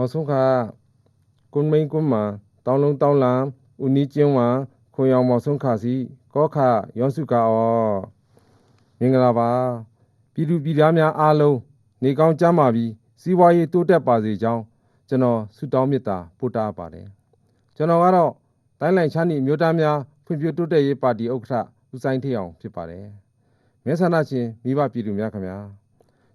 မော်ဆုံခါကွန်မိန်ကွန်မာတောင်းလုံးတောင်းလန်ဦးနီကျင်းဝါခွန်ရောင်မော်ဆုံခါစီကောခရောစုကာအောမင်္ဂလာပါပြည်သူပြည်သားများအားလုံးနေကောင်းကြပါပြီစီးပွားရေးတိုးတက်ပါစေကြောင်းကျွန်တော်ဆုတောင်းမေတ္တာပို့တာပါတယ်ကျွန်တော်ကတော့တိုင်းလိုင်ချမ်းနီမြို့သားများဖွံ့ဖြိုးတိုးတက်ရေးပါတီဥက္ကဋ္ဌဦးဆိုင်ထေးအောင်ဖြစ်ပါတယ်မဲဆန္ဒရှင်မိဘပြည်သူများခင်ဗျာ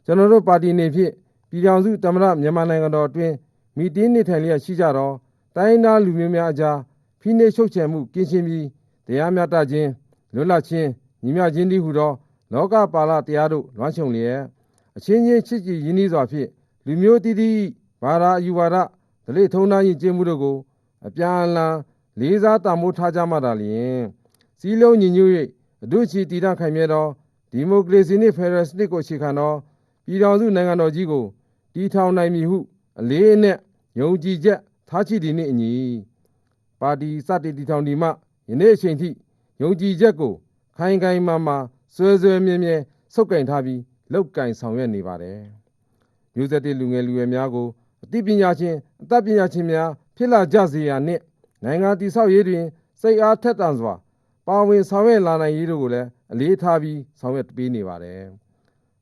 ကျွန်တော်တို့ပါတီနေဖြင့်ပြည်ထောင်စုသမ္မတမြန်မာနိုင်ငံတော်အတွင်း မီတင်းနေထိုင်လျက်ရှိကြတော့တိုင်းသားလူမျိုးများအကြားဖိနှိပ်ချုပ်ချယ်မှုကင်းရှင်းပြီးတရားမျှတခြင်းလွတ်လပ်ခြင်းညီမျှခြင်းတည်းဟူသောလောကပါလတရားတို့လွှမ်းခြုံလျက်အချင်းချင်းချစ်ကြည်ရင်းနှီးစွာဖြင့်လူမျိုးတည်တည်ဘာသာအယူဝါဒဒလိထုံးသားရင်ကျင့်မှုတို့ကိုအပြန်အလှန်လေးစားတမိုးထားကြမှသာလျှင်စီးလုံးညီညွတ်၍အဒုချီတည်တံ့ခိုင်မြဲသောဒီမိုကရေစီနှင့်ဖက်ဒရယ်စနစ်ကိုအခြေခံသောပြည်ထောင်စုနိုင်ငံတော်ကြီးကိုတည်ထောင်နိုင်မည်ဟုအလေးအနက် ယုံကြည်ချက်ထားရှိသည်နှင့်အညီပါတီစတင်တည်ထောင်ဒီမှယနေ့အချိန်ထိယုံကြည်ချက်ကို ခိုင်ခိုင်မာမာဆွဲဆွဲမြဲမြဲဆုပ်ကင်ထားပြီးလောက်ကင်ဆောင်ရွက်နေပါတယ်မျိုးဆက်တဲ့လူငယ်လူရွယ်များကိုအသိပညာရှင်အတတ်ပညာရှင်များဖြစ်လာကြစေရနှင့်နိုင်ငံတည်ဆောက်ရေးတွင် စိတ်အားထက်သန်စွာ ပါဝင်ဆောင်ရွက်လာနိုင်ရေးတို့ကိုလည်းအလေးထားပြီးဆောင်ရွက်ပေးနေပါတယ်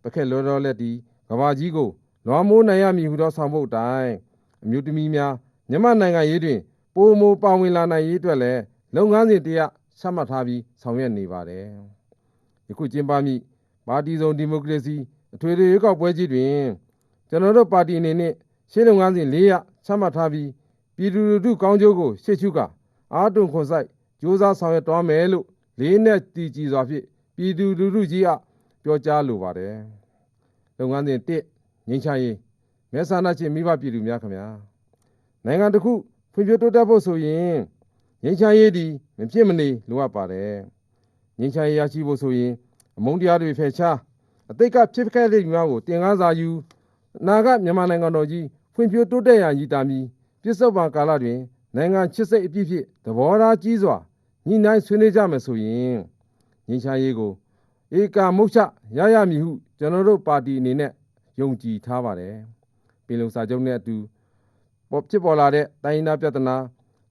ပခက်လောလောလက်ဒီကဘာကြီးကိုလွမ်းမိုးနိုင်ရမည်ဟုသောဆောင်ဖို့တိုင်း အမျိုးသမီးများမြန်မာနိုင်ငံရေးတွင်ပိုမိုပါဝင်လာနိုင်ရေးအတွက်လည်းလုပ်ငန်းစဉ်တရားချမှတ်ထားပြီးဆောင်ရွက်နေပါတယ်ယခုကျင်းပမည့်ပါတီစုံဒီမိုကရေစီအထွေထွေရွေးကောက်ပွဲကြီးတွင်ကျွန်တော်တို့ပါတီအနေနဲ့ရှင်းလုပ်ငန်းစဉ်၄ရချမှတ်ထားပြီးပြည်သူလူထုကောင်းကျိုးကိုရှေ့ရှုကအားတုံခွန်ဆိုင်စ조사ဆောင်ရွက်တော်မယ်လို့လေးနဲ့တည်ကြည်စွာဖြင့်ပြည်သူလူထုကြီးအပြောကြားလိုပါတယ်လုပ်ငန်းစဉ်1ငင်းချရေး မဲဆန္ဒရှင်မိဘပြည်သူများခင်ဗျာနိုင်ငံတစ်ခုဖွံ့ဖြိုးတိုးတက်ဖို့ဆိုရင်ငင်းချရေးဒီမဖြစ်မနေလိုအပ်ပါတယ်ငင်းချရေးရရှိဖို့ဆိုရင်အမုန်းတရားတွေဖယ်ရှားအတိတ်ကဖြစ်ခဲ့တဲ့များကိုတင်ကားစာယူအနာဂတ်မြန်မာနိုင်ငံတော်ကြီးဖွံ့ဖြိုးတိုးတက်ရာရည်တာမီပြစ္ဆုတ်ပံကာလတွင်နိုင်ငံချစ်စိတ်အပြည့်ဖြင့်သဘောထားကြီးစွာညှိနှိုင်းဆွေးနွေးကြမယ်ဆိုရင်ငင်းချရေးကိုဧကမုတ်ချရရမည်ဟုကျွန်တော်တို့ပါတီအနေနဲ့ယုံကြည်ထားပါတယ် ပြည်လုံစာချုပ်နဲ့အတူပေါ်ဖြစ်ပေါ်လာတဲ့တိုင်းရင်းသားပြဿနာ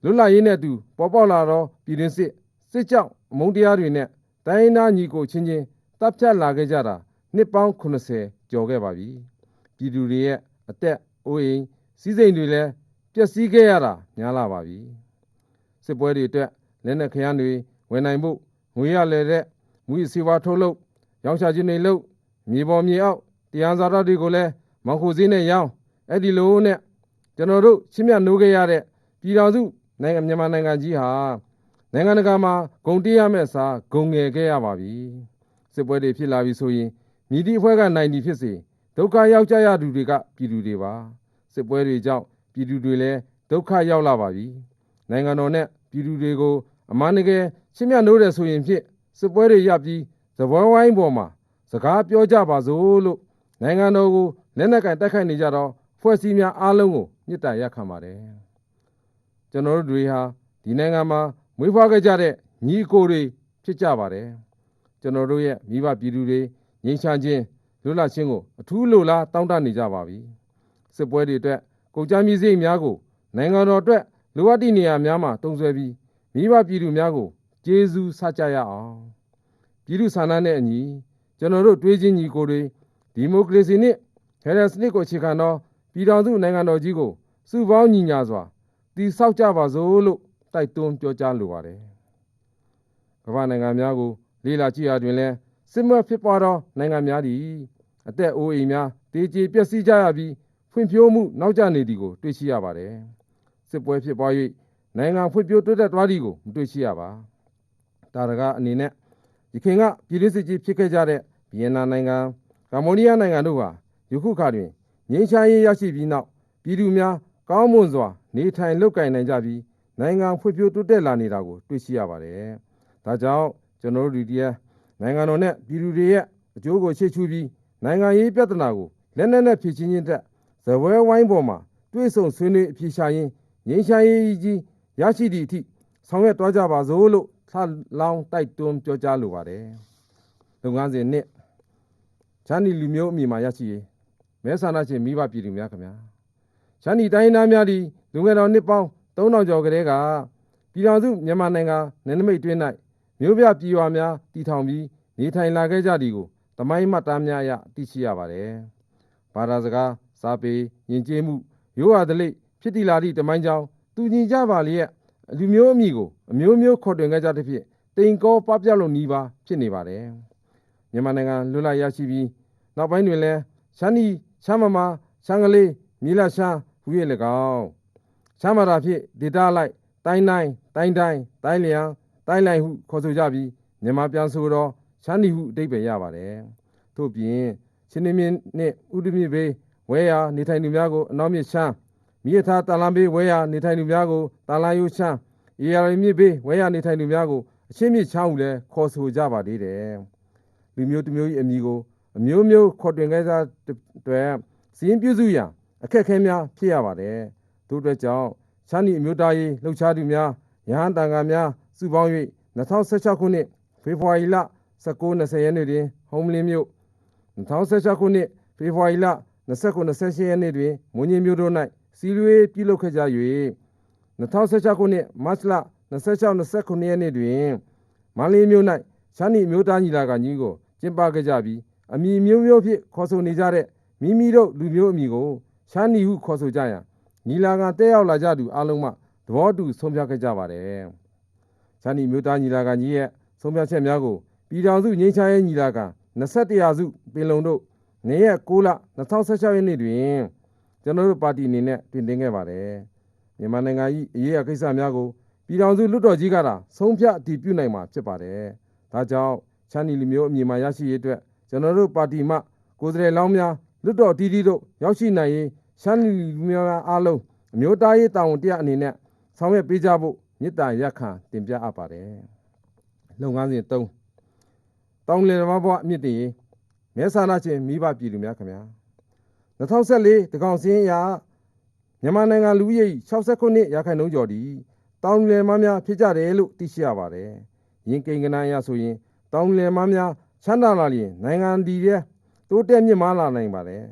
လွတ်လပ်ရေးနဲ့အတူပေါ်ပေါက်လာသောပြည်တွင်းစစ်စစ်ကြောင့်အမုန်းတရားတွေနဲ့တိုင်းရင်းသားညီကိုချင်းချင်းတပ်ဖြတ်လာခဲ့ကြတာနှစ်ပေါင်း80ကျော်ခဲ့ပါပြီပြည်သူတွေရဲ့အသက်အိုးအိမ်စီးစိမ်တွေလည်းပျက်စီးခဲ့ရတာများလာပါပြီစစ်ပွဲတွေအတွက်လက်နက်ခရမ်းတွေဝင်နိုင်ဖို့ငွေရလဲတဲ့မူစီဝါထုတ်လုပ်ရောင်းချခြင်းတွေလုပ်မြေပေါ်မြေအောက်တရားစာရတွေကိုလည်းမောင်ခိုစည်းနဲ့ရောင်း အဲ့ဒီလိုနဲ့ကျွန်တော်တို့ချင်းမြနိုးခဲ့ရတဲ့ပြည်တော်စုနိုင်ငံမြန်မာနိုင်ငံကြီးဟာနိုင်ငံတကာမှာဂုံတေးရမယ့်စာဂုံငယ်ခဲ့ရပါပြီစစ်ပွဲတွေဖြစ်လာပြီဆိုရင်မြည်သည့်အဖွဲ့ကနိုင်ဒီဖြစ်စေဒုက္ခရောက်ကြရသူတွေကပြည်သူတွေပါစစ်ပွဲတွေကြောင့်ပြည်သူတွေလည်းဒုက္ခရောက်လာပါပြီနိုင်ငံတော်နဲ့ပြည်သူတွေကိုအမှန်တကယ်ချင်းမြနိုးတယ်ဆိုရင်ဖြင့်စစ်ပွဲတွေရပ်ပြီးသဘောဝိုင်းပေါ်မှာစကားပြောကြပါစို့လို့နိုင်ငံတော်ကိုလက်နက်ကင်တိုက်ခိုက်နေကြတော့ ဖွဲ့စည်းများအားလုံးကိုမြစ်တာရက်ခံပါတယ်ကျွန်တော်တို့တွေဟာဒီနိုင်ငံမှာမွေးဖွားခဲ့ကြတဲ့ညီအကိုတွေဖြစ်ကြပါတယ်ကျွန်တော်တို့ရဲ့မိဘပြည်သူတွေငြိမ်းချမ်းခြင်းလွတ်လပ်ခြင်းကိုအထူးလိုလားတောင်းတနေကြပါပြီစစ်ပွဲတွေအတွက်ကုန်ကြမ်းမြစည်းများကိုနိုင်ငံတော်အတွက်လိုအပ်သည့်နေရာများမှာတုံ့ဆွဲပြီးမိဘပြည်သူများကိုကျေးဇူးဆကြရအောင်ပြည်သူဆန္ဒနဲ့အညီကျွန်တော်တို့တွေးချင်းညီကိုတွေဒီမိုကရေစီနဲ့ဖက်ဒရယ်စနစ်ကိုအခြေခံသော ပြည်ထောင်စုနိုင်ငံတော်ကြီးကိုစုပေါင်းညီညာစွာတည်ဆောက်ကြပါစို့လို့တိုက်တွန်းပြောကြားလိုပါတယ်ကမ္ဘာနိုင်ငံများကိုလေးလာကြည့်ရတွင်လဲစစ်မက်ဖြစ်ပွားသောနိုင်ငံများသည်အသက်အိုးအိမ်များတည်ကြည်ပျက်စီးကြရပြီးဖွံ့ဖြိုးမှုနောက်ကျနေသည်ကိုတွေ့ရှိရပါတယ်စစ်ပွဲဖြစ်ပွား၍နိုင်ငံဖွံ့ဖြိုးတိုးတက်သွားသည်ကိုမတွေ့ရှိရပါတာရကအနေနဲ့ယခင်ကပြည်တွင်းစစ်ကြီးဖြစ်ခဲ့ကြတဲ့ဗီယက်နမ်နိုင်ငံကမ္ဘောဒီးယားနိုင်ငံတို့ဟာယခုခါတွင် ငြိမ်းချမ်းရေးရရှိပြီးနောက်ပြည်သူများကောင်းမွန်စွာ နေထိုင်လုပ်ကိုင်နိုင်ကြပြီးနိုင်ငံဖွံ့ဖြိုးတိုးတက်လာနေတာကိုတွေ့ရှိရပါတယ်။ဒါကြောင့်ကျွန်တော်တို့ဒီတရားနိုင်ငံတော်နဲ့ပြည်သူတွေရဲ့အကျိုးကိုရှေ့ရှုပြီးနိုင်ငံရေးပြဿနာကိုလက်နက်နဲ့ဖြေရှင်းခြင်းတက်ဇပွဲဝိုင်းပေါ်မှာတွေ့ဆုံဆွေးနွေးအဖြေရှာရင်းငြိမ်းချမ်းရေးကြီးရရှိသည့်အထိဆောင်ရွက်သွားကြပါစို့လို့ထလောင်းတိုက်တွန်းပြောကြားလိုပါတယ်။လုပ်ငန်းစဉ်နှစ်ချမ်းနီလူမျိုးအမိမှာရရှိရေး မဲဆန္ဒရှင်မိဘပြည်သူများခင်ဗျာရှမ်းပြည်တိုင်းရင်းသားများသည်လူငယ်တော်နှစ်ပေါင်း3000ကျော်ကလေးကပြည်တော်စုမြန်မာနိုင်ငံနယ်နိမိတ်တွင်း၌မြို့ပြပြည်ရွာများတည်ထောင်ပြီးနေထိုင်လာခဲ့ကြသည်ကိုသမိုင်းမှတ်တမ်းများအရသိရှိရပါတယ်။ဘာသာစကားစာပေယဉ်ကျေးမှုရိုးရာဓလေ့ဖြစ်တည်လာသည့်တမိုင်းကြောင်းသူညီကြပါလျက်လူမျိုးအမည်ကိုအမျိုးမျိုးခေါ်တွင်ခဲ့ကြသဖြင့်တိမ်ကောပပျောက်လို့နီးပါဖြစ်နေပါတယ်။မြန်မာနိုင်ငံလွတ်လပ်ရရှိပြီးနောက်ပိုင်းတွင်လည်းရှမ်းနီ ရှမ်းမမာရှမ်းကလေးမြေလရှမ်းဟူ၍၎င်းရှမ်းမာတာဖြင့်ဒေတာလိုက်တိုင်းတိုင်းတိုင်းတိုင်းတိုင်းလျံတိုင်းလိုက်ဟုခေါ်ဆိုကြပြီးမြန်မာပြန်ဆိုတော့ရှမ်းနီဟုအတိတ်ပဲရပါတယ်။ထို့ပြင်ချင်းနေမြင့်နှင့်ဥဒိမြင့်ဘေးဝဲရာနေထိုင်သူများကိုအနောက်မြစ်ရှမ်းမိရထားတာလန်ဘေးဝဲရာနေထိုင်သူများကိုတာလန်ယိုရှမ်းအေရမြစ်ဘေးဝဲရာနေထိုင်သူများကိုအချင်းမြစ်ချောင်းဟုလည်းခေါ်ဆိုကြပါသေးတယ်။လူမျိုးတစ်မျိုး၏အမည်ကို အမျိုးမျိုးခေါ်တွင်ခဲ့ကြတဲ့စီရင်ပြုစုရန်အခက်အခဲများဖြစ်ရပါတယ်။ထို့အတွက်ကြောင့်ရှမ်းနီအမျိုးသားရေးလှုပ်ရှားသူများရဟန်းတန်ခါများစုပေါင်း၍2016ခုနှစ်ဖေဖော်ဝါရီလ19-20ရက်နေ့တွင်ဟုံးမလင်းမြို့2016ခုနှစ်ဖေဖော်ဝါရီလ29-28ရက်နေ့တွင်မွန်ညင်းမြို့တို့၌စီလွေးပြုလုပ်ခဲ့ကြ၍2016ခုနှစ်မတ်လ26-29ရက်နေ့တွင်မန္တလေးမြို့၌ရှမ်းနီအမျိုးသားညီလာခံကြီးကိုကျင်းပခဲ့ကြပြီး အမည်မျိုးမျိုးဖြင့်ခေါ်ဆိုနေကြတဲ့မိမိတို့လူမျိုးအမည်ကိုရှမ်းနီဟုခေါ်ဆိုကြရန်ညီလာခံတက်ရောက်လာကြသူအလုံးမှသဘောတူဆုံးဖြတ်ခဲ့ကြပါတယ်။ရှမ်းနီမျိုးသားညီလာခံကြီးရဲ့ဆုံးဖြတ်ချက်များကိုပြည်ထောင်စုငြိမ်းချမ်းရေးညီလာခံ21ရာစုပင်လုံတို့နေ့ရက်6လ2016ရက်နေ့တွင်ကျွန်တော်တို့ပါတီအနေနဲ့တင်သွင်းခဲ့ပါတယ်။မြန်မာနိုင်ငံ၏အရေးအကိစ္စများကိုပြည်ထောင်စုလွှတ်တော်ကြီးကသာဆုံးဖြတ်အတည်ပြုနိုင်မှာဖြစ်ပါတယ်။ဒါကြောင့်ချမ်းနီလူမျိုးအမည်မှရရှိရေးအတွက် ကျွန်တော်တို့ပါတီမှကိုယ်စားလှယ်လောင်းများလွတ်တော်တီးတီးတို့ရောက်ရှိနိုင်ရေးရှမ်းလူမျိုးများအားလုံးအမျိုးသားရေးတာဝန်တရားအနေနဲ့ဆောင်ရွက်ပေးကြဖို့မြစ်တာရက်ခံတင်ပြအပ်ပါတယ်။လုပ်ငန်းစဉ်3တောင်းလင်ဓမ္မဘဝအမြင့်တည်ရေးမဲဆန္ဒရှင်မိဘပြည်သူများခင်ဗျာ2014တကောင်စင်းအရမြန်မာနိုင်ငံလူဦးရေ69ရာခိုင်နှုန်းကျော်ဒီတောင်းလင်မများဖြစ်ကြတယ်လို့သိရှိရပါတယ်။ယင်းကိန်းကနန်းအရဆိုရင်တောင်းလင်မများ ချမ်းသာလာရင်နိုင်ငံဒီရဲ့တိုးတက်မြင့်မားလာနိုင်ပါတယ်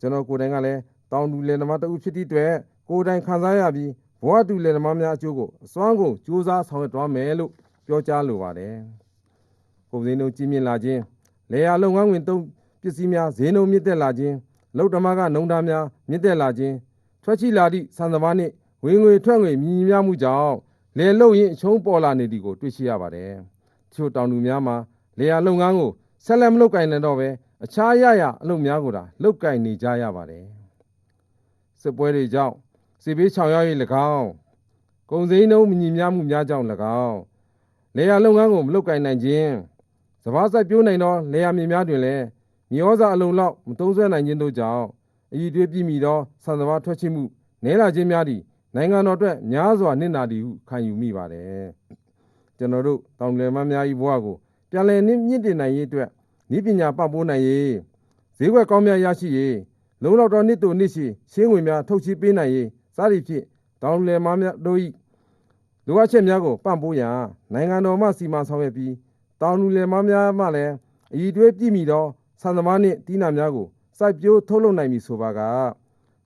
ကျွန်တော်ကိုယ်တိုင်ကလည်းတောင်တူလယ်သမားတဦးဖြစ်သည့်အတွက်ကိုယ်တိုင်ခံစားရပြီးဘဝတူလယ်သမားများအကျိုးကိုအစွမ်းကုန်ကြိုးစားဆောင်ရွက်သွားမယ်လို့ပြောကြားလိုပါတယ်ကုန်စည်နှုန်းကြီးမြင့်လာခြင်းလေယာလုပ်ငန်းဝင်သုံးပစ္စည်းများဈေးနှုန်းမြင့်တက်လာခြင်းလုံဓမ္မကနှုံသားများမြင့်တက်လာခြင်းထွက်ချီလာသည့်စံသမားနှင့်ဝင်ငွေထွက်ငွေမြင့်များမှုကြောင့်လေလုံရင်အချုံးပေါ်လာနေသည်ကိုတွေ့ရှိရပါတယ်။ချို့တောင်သူများမှာ လေယာလုပ်ငန်းကိုဆက်လက်မလုပ်ကင်နိုင်တော့ပဲအခြားရရအလုပ်များကိုသာလုပ်ကင်နေကြရပါတယ်စစ်ပွဲတွေကြောင့်စစ်ဘေးချောင်ရောက်၍၎င်းကုန်စည်နှုန်းမညီမျှမှုများကြောင့်၎င်းလေယာလုပ်ငန်းကိုမလုပ်ကင်နိုင်ခြင်းစဘာစိုက်ပြိုးနိုင်သောလေယာမြေများတွင်လည်းမြေဩဇာအလုံးလောက်မသုံးဆွဲနိုင်ခြင်းတို့ကြောင့်အည်သွေးပြည့်မီသောဆန်စဘာထွက်ချမှုနဲလာခြင်းများသည့်နိုင်ငံတော်အတွက်များစွာနစ်နာသည်ဟုခံယူမိပါတယ်ကျွန်တော်တို့တောင်လယ်မများ၏ဘဝကို ပြန်လည်မြင့်တင်နိုင်ရေးအတွက်ဤပညာပံ့ပိုးနိုင်ရေးဈေးကွက်ကောင်းများရရှိရေးလုံလောက်သောနှစ်တူနှစ်ရှိရှင်းဝင်များထုတ်ချပေးနိုင်ရေးစသည်ဖြင့်တောင်လယ်မများတို့၏လိုအပ်ချက်များကိုပံ့ပိုးရန်နိုင်ငံတော်မှစီမံဆောင်ရွက်ပြီးတောင်လူလယ်မများမှလည်းအည်တွဲပြည့်မီသောဆန်သမားနှင့်တီးနာများကိုစိုက်ပျိုးထုတ်လုပ်နိုင်ပြီဆိုပါက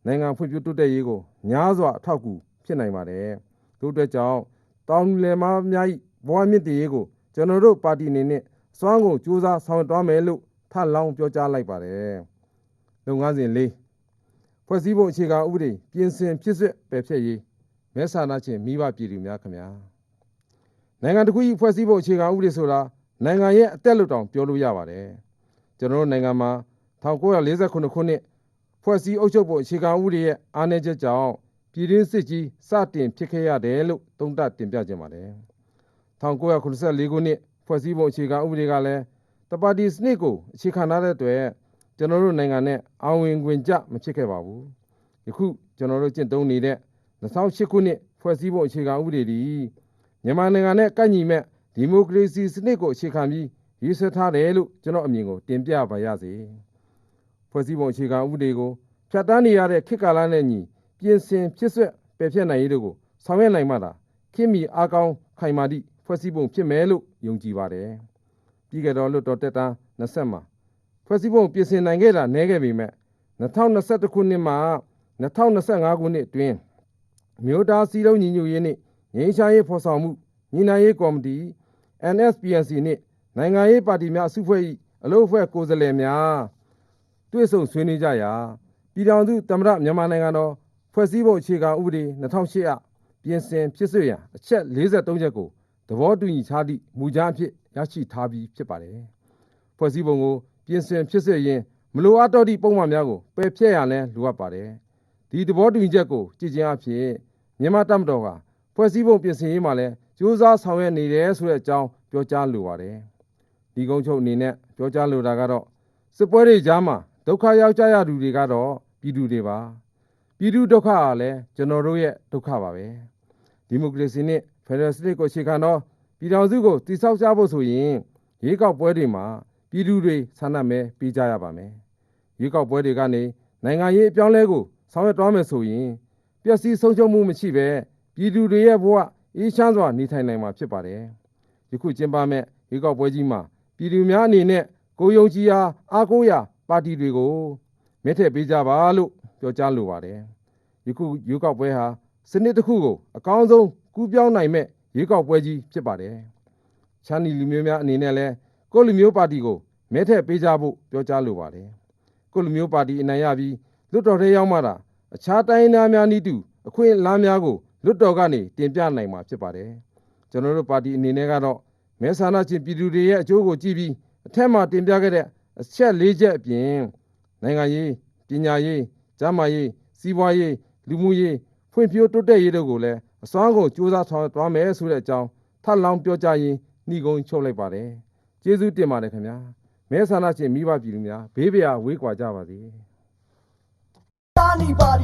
နိုင်ငံဖွံ့ဖြိုးတိုးတက်ရေးကိုများစွာအထောက်အကူဖြစ်နိုင်ပါတယ်။ထို့အတွက်ကြောင့်တောင်လူလယ်မများ၏ဘဝမြင့်တည်ရေးကို ကျွန်တော်တို့ပါတီအနေနဲ့စွမ်းကိုစူးစမ်းဆောင်ရွက်သွားမယ်လို့ထပ်လောင်းပြောကြားလိုက်ပါတယ်။လုပ်ငန်းစဉ်၄ဖွဲ့စည်းပုံအခြေခံဥပဒေပြင်ဆင်ဖြစ်စစ်ပယ်ဖျက်ရေးမဲဆန္ဒရှင်မိဘပြည်သူများခင်ဗျာနိုင်ငံတစ်ခု၏ဖွဲ့စည်းပုံအခြေခံဥပဒေဆိုတာနိုင်ငံရဲ့အသက်လွတ်တောင်ပြောလို့ရပါတယ်ကျွန်တော်တို့နိုင်ငံမှာ1948ခုနှစ်ဖွဲ့စည်းအုပ်ချုပ်ပုံအခြေခံဥပဒေရဲ့အားနည်းချက်ကြောင့်ပြည်တွင်းစစ်ကြီးစတင်ဖြစ်ခဲ့ရတယ်လို့သုံးသပ်တင်ပြခြင်းပါတယ် 1984ခုနှစ်ဖွဲ့စည်းပုံအခြေခံဥပဒေကလည်းတပါတီစနစ်ကိုအခြေခံထားတဲ့အတွက်ကျွန်တော်တို့နိုင်ငံနဲ့အောင်ဝင်ခွင့်ကြမဖြစ်ခဲ့ပါဘူးယခုကျွန်တော်တို့ကျင့်သုံးနေတဲ့2008ခုနှစ်ဖွဲ့စည်းပုံအခြေခံဥပဒေဒီမြန်မာနိုင်ငံနဲ့ကန့်ညီမဲ့ဒီမိုကရေစီစနစ်ကိုအခြေခံပြီးရေးဆွဲထားတယ်လို့ကျွန်တော်အမြင်ကိုတင်ပြပါရစေဖွဲ့စည်းပုံအခြေခံဥပဒေကိုဖြတ်တန်းနေရတဲ့ခေတ်ကာလနဲ့ညီပြင်ဆင်ဖြစ်ဆွက်ပယ်ဖျက်နိုင်ရေးတို့ကိုဆောင်ရွက်နိုင်မှသာခင်မီအားကောင်းခိုင်မာသည့် ဖွဲ့စည်းပုံဖြစ်မယ်လို့ယုံကြည်ပါတယ်။ပြီးခဲ့တော့လွတ်တော်တက်တာ20မှာဖွဲ့စည်းပုံပြင်ဆင်နိုင်ခဲ့တာနည်းခဲ့ပေမဲ့2021ခုနှစ်မှာ2025ခုနှစ်အတွင်းမြို့သားစည်းလုံးညီညွတ်ရေးနှင့်ငြိမ်းချမ်းရေးဖော်ဆောင်မှုညီနိုင်ရေးကော်မတီ NSPNC နှင့်နိုင်ငံရေးပါတီများအစုဖွဲ့၏အလို့အဖွဲ့ကိုယ်စားလှယ်များတွေ့ဆုံဆွေးနွေးကြရာပြည်ထောင်စုသမ္မတမြန်မာနိုင်ငံတော်ဖွဲ့စည်းပုံအခြေခံဥပဒေ2008အပြင်ဆင်ဖြစ်ဆွရန်အချက်43ချက်ကို သဘောတူညီထားသည့်မူကြမ်းအဖြစ်ရရှိထားပြီးဖြစ်ပါတယ်။ဖွဲ့စည်းပုံကိုပြင်ဆင်ဖြစ်ဆွရင်မလိုအပ်တော့သည့်ပုံမှန်များကိုပယ်ဖျက်ရန်လည်းလိုအပ်ပါတယ်။ဒီသဘောတူညီချက်ကိုကြည်ချင်းအဖြစ်မြန်မာတပ်မတော်ကဖွဲ့စည်းပုံပြင်ဆင်ရေးမှာလည်းကြိုးစားဆောင်ရွက်နေတယ်ဆိုတဲ့အကြောင်းပြောကြားလိုပါတယ်။ဒီကုန်းချုပ်အနေနဲ့ပြောကြားလိုတာကတော့စစ်ပွဲတွေကြားမှာဒုက္ခရောက်ကြရသူတွေကတော့ပြည်သူတွေပါ။ပြည်သူဒုက္ခကလည်းကျွန်တော်တို့ရဲ့ဒုက္ခပါပဲ။ဒီမိုကရေစီနဲ့ ဖက်ဒရယ်စနစ်ကိုအခြေခံတော့ပြည်ထောင်စုကိုတည်ဆောက်ကြဖို့ဆိုရင်ရွေးကောက်ပွဲတွေမှာပြည်သူတွေဆန္ဒမဲပေးကြရပါမယ်။ရွေးကောက်ပွဲတွေကနေနိုင်ငံရေးအပြောင်းအလဲကိုဆောင်ရွက်သွားမယ်ဆိုရင်ပျက်စီးဆုံးရှုံးမှုမရှိဘဲပြည်သူတွေရဲ့ဘဝအေးချမ်းစွာနေထိုင်နိုင်မှာဖြစ်ပါတယ်။ယခုကျင်းပမဲ့ရွေးကောက်ပွဲကြီးမှာပြည်သူများအနေနဲ့ကိုယ်ယုံကြည်ရာအားကိုးရာပါတီတွေကိုမဲထည့်ပေးကြပါလို့ပြောကြားလိုပါတယ်။ယခုရွေးကောက်ပွဲဟာစနစ်တစ်ခုကိုအကောင်းဆုံး ကူးပြောင်းနိုင်မဲ့ရွေးကောက်ပွဲကြီးဖြစ်ပါတယ်။ချမ်းနီလူမျိုးများအနေနဲ့လည်းကိုယ့်လူမျိုးပါတီကိုမဲထည့်ပေးကြဖို့ပြောကြားလိုပါတယ်။ကိုယ့်လူမျိုးပါတီအနိုင်ရပြီးလွတ်တော်ထဲရောက်မှတာအခြားတိုင်းသားများနည်းတူအခွင့်အလမ်းများကိုလွတ်တော်ကနေတင်ပြနိုင်မှာဖြစ်ပါတယ်။ကျွန်တော်တို့ပါတီအနေနဲ့ကတော့မဲဆန္ဒရှင်ပြည်သူတွေရဲ့အကျိုးကိုကြည့်ပြီးအထက်မှာတင်ပြခဲ့တဲ့အချက်၄ချက်အပြင်နိုင်ငံရေးပညာရေးကျန်းမာရေးစီးပွားရေးလူမှုရေးဖွံ့ဖြိုးတိုးတက်ရေးတို့ကိုလည်း အစွမ်းကုန်စူးစမ်းဆောင်ရွက်သွားမယ်ဆိုတဲ့အကြောင်းထပ်လောင်းပြောကြားရင်းနှီးကုန်းချုပ်လိုက်ပါတယ်။ကျေးဇူးတင်ပါတယ်ခင်ဗျာ။မဲဆန္ဒရှင်မိဘပြည်သူများဘေးပရာဝေးကွာကြပါစေတာနီပါ